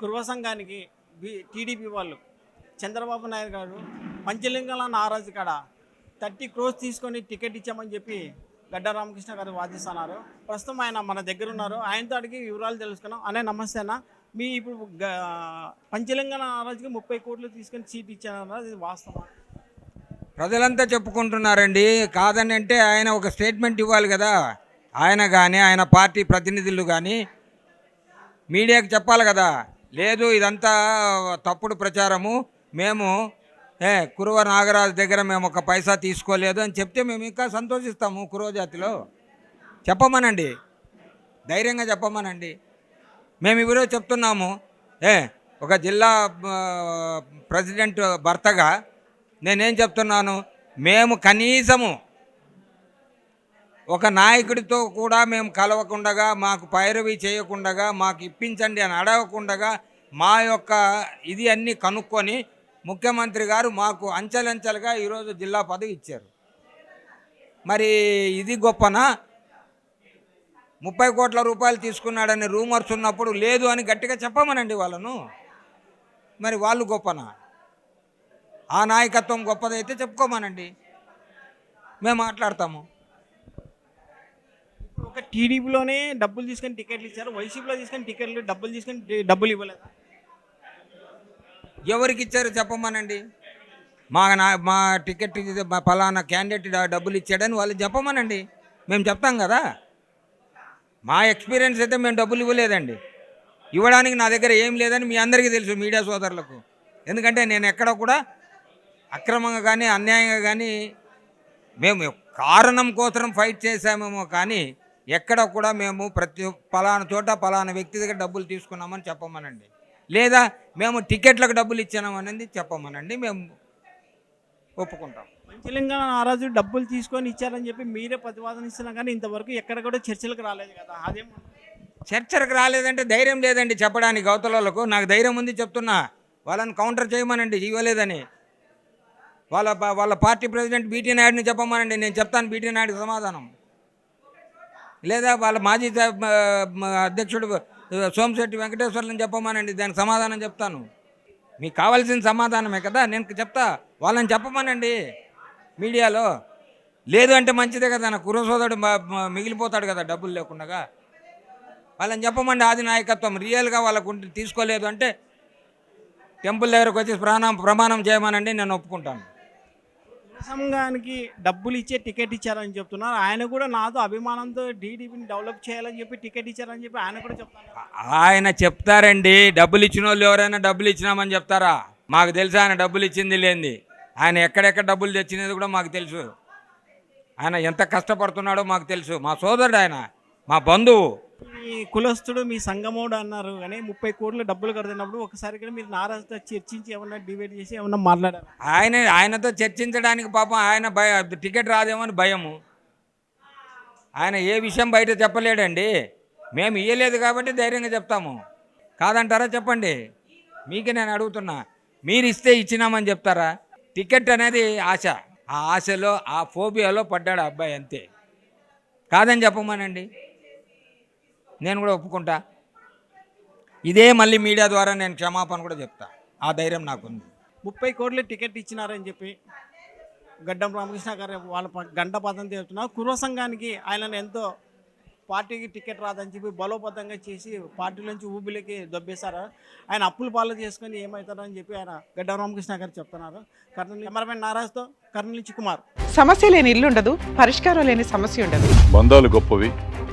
కుర్వ సంఘానికి B TDP వాళ్ళు చంద్రబాబు నాయుడు గారు పంచలింగాల నారాజు కాడ థర్టీ క్రోస్ తీసుకొని టికెట్ ఇచ్చామని చెప్పి గడ్డ రామకృష్ణ గారు వాదిస్తున్నారు. ప్రస్తుతం ఆయన మన దగ్గర ఉన్నారు. ఆయనతో అడిగి వివరాలు తెలుసుకున్నాం. అనే నమస్తే అన్న. మీ ఇప్పుడు పంచలింగన పంచలింగాల నారాజుకి ముప్పై కోట్లు తీసుకొని సీట్ ఇచ్చారన్నారు అది వాస్తవం ప్రజలంతా చెప్పుకుంటున్నారండి. కాదని అంటే ఆయన ఒక స్టేట్మెంట్ ఇవ్వాలి కదా. ఆయన కానీ ఆయన పార్టీ ప్రతినిధులు కానీ మీడియాకి చెప్పాలి కదా. లేదు ఇదంతా తప్పుడు ప్రచారము. మేము ఏ కురువ నాగరాజు దగ్గర మేము ఒక పైసా తీసుకోలేదు అని చెప్తే మేము ఇంకా సంతోషిస్తాము కురువ జాతిలో చెప్పమనండి. ధైర్యంగా చెప్పమనండి. మేము ఎవరో చెప్తున్నాము ఏ ఒక జిల్లా ప్రెసిడెంట్ భర్తగా నేనేం చెప్తున్నాను మేము కనీసము ఒక నాయకుడితో కూడా మేము కలవకుండగా మాకు పైరవి చేయకుండగా మాకు ఇప్పించండి అని అడగకుండగా మా యొక్క ఇది అన్నీ కనుక్కొని ముఖ్యమంత్రి గారు మాకు అంచెలంచెలుగా ఈరోజు జిల్లా పదవి ఇచ్చారు. మరి ఇది గొప్పనా? ముప్పై కోట్ల రూపాయలు తీసుకున్నాడని రూమర్స్ ఉన్నప్పుడు లేదు అని గట్టిగా చెప్పమనండి వాళ్ళను. మరి వాళ్ళు గొప్పనా? ఆ నాయకత్వం గొప్పదైతే చెప్పుకోమనండి. మేము మాట్లాడతాము. ఒక టీడీపీలోనే డబ్బులు తీసుకొని టికెట్లు ఇచ్చారు వైసీపీలో తీసుకొని టికెట్లు డబ్బులు తీసుకొని డబ్బులు ఇవ్వలేదు. ఎవరికి ఇచ్చారు చెప్పమనండి? మా నా మా టికెట్ ఫలానా మా క్యాండిడేట్ డబ్బులు ఇచ్చాడని వాళ్ళు చెప్పమనండి. మేము చెప్తాం కదా. మా ఎక్స్పీరియన్స్ అయితే మేము డబ్బులు ఇవ్వలేదండి. ఇవ్వడానికి నా దగ్గర ఏం లేదని మీ అందరికీ తెలుసు మీడియా సోదరులకు. ఎందుకంటే నేను ఎక్కడ కూడా అక్రమంగా కానీ అన్యాయంగా కానీ మేము కారణం కోసం ఫైట్ చేశామేమో కానీ ఎక్కడ కూడా మేము ప్రతి పలానా చోట పలానా వ్యక్తి దగ్గర డబ్బులు తీసుకున్నామని చెప్పమనండి. లేదా మేము టికెట్లకు డబ్బులు ఇచ్చామనేది చెప్పమనండి. మేము ఒప్పుకుంటాం. పంచలింగ నారాజు డబ్బులు తీసుకొని ఇచ్చారని చెప్పి మీరే ప్రతివాదన ఇస్తున్నా కానీ ఇంతవరకు ఎక్కడ కూడా చర్చలకు రాలేదు కదా. అదేం చర్చలకు రాలేదంటే ధైర్యం లేదండి చెప్పడానికి వాళ్ళకు నాకు ధైర్యం ఉంది చెప్తున్నా. వాళ్ళని కౌంటర్ చేయమనండి ఇవ్వలేదని. వాళ్ళ వాళ్ళ పార్టీ ప్రెసిడెంట్ బీటీ నాయుడిని చెప్పమనండి. నేను చెప్తాను బీటీ నాయుడికి సమాధానం. లేదా వాళ్ళ మాజీ అధ్యక్షుడు సోమశెట్టి వెంకటేశ్వర్లను చెప్పమనండి దానికి సమాధానం చెప్తాను. మీకు కావాల్సిన సమాధానమే కదా నేను చెప్తా వాళ్ళని చెప్పమనండి మీడియాలో. లేదు అంటే మంచిదే కదా నా కురసోదడు మిగిలిపోతాడు కదా డబ్బులు లేకుండా వాళ్ళని చెప్పమండి ఆది నాయకత్వం రియల్గా వాళ్ళకు తీసుకోలేదు అంటే టెంపుల్ దగ్గరకు వచ్చి ప్రాణం ప్రమాణం చేయమనండి నేను ఒప్పుకుంటాను. సంఘానికి డబ్బులు ఇచ్చే టికెట్ ఇచ్చారని చెప్తున్నారు. ఆయన కూడా నాతో అభిమానంతో టీడీపీని డెవలప్ చేయాలని చెప్పి టికెట్ ఇచ్చారని చెప్పి ఆయన కూడా చెప్తారు. ఆయన చెప్తారండి. డబ్బులు ఇచ్చిన వాళ్ళు ఎవరైనా డబ్బులు ఇచ్చినామని చెప్తారా? మాకు తెలుసు ఆయన డబ్బులు ఇచ్చింది లేని ఆయన ఎక్కడెక్కడ డబ్బులు తెచ్చినది కూడా మాకు తెలుసు. ఆయన ఎంత కష్టపడుతున్నాడో మాకు తెలుసు. మా సోదరుడు ఆయన మా బంధువు. మీ కులస్తుడు మీ సంగమోడు అన్నారు కానీ ముప్పై కోట్లు డబ్బులు కడుతున్నప్పుడు ఒకసారి కూడా మీరు నారాజుతో చర్చించి ఏమన్నా డిబేట్ చేసి ఏమన్నా మాట్లాడారు? ఆయన ఆయనతో చర్చించడానికి పాపం ఆయన భయ టికెట్ రాదేమో అని భయము. ఆయన ఏ విషయం బయట చెప్పలేడండి. మేము ఇయ్యలేదు కాబట్టి ధైర్యంగా చెప్తాము. కాదంటారా చెప్పండి? మీకే నేను అడుగుతున్నా. మీరు ఇస్తే ఇచ్చినామని చెప్తారా? టికెట్ అనేది ఆశ. ఆ ఆశలో ఆ ఫోబియాలో పడ్డాడు అబ్బాయి అంతే. కాదని చెప్పమనండి. నేను కూడా ఒప్పుకుంటా. ఇదే మళ్ళీ మీడియా ద్వారా నేను క్షమాపణ కూడా చెప్తా. ఆ ధైర్యం నాకుంది. ముప్పై కోట్లు టికెట్ ఇచ్చినారని చెప్పి గడ్డం రామకృష్ణ గారు వాళ్ళ గంట పదం చెప్తున్నారు కుర్వ సంఘానికి ఆయనను ఎంతో పార్టీకి టికెట్ రాదని చెప్పి బలోపతంగా చేసి పార్టీ నుంచి ఊబిలోకి దొబ్బేశారు. ఆయన అప్పులు పాలు చేసుకొని ఏమవుతారని చెప్పి ఆయన గడ్డం రామకృష్ణ గారు చెప్తున్నారు. కర్నూలు కెమెరామెన్ నారాజ్తో కర్నూలు నుంచి కుమార్. సమస్య లేని ఇల్లు ఉండదు పరిష్కారం లేని సమస్య ఉండదు. బంధాలు గొప్పవి.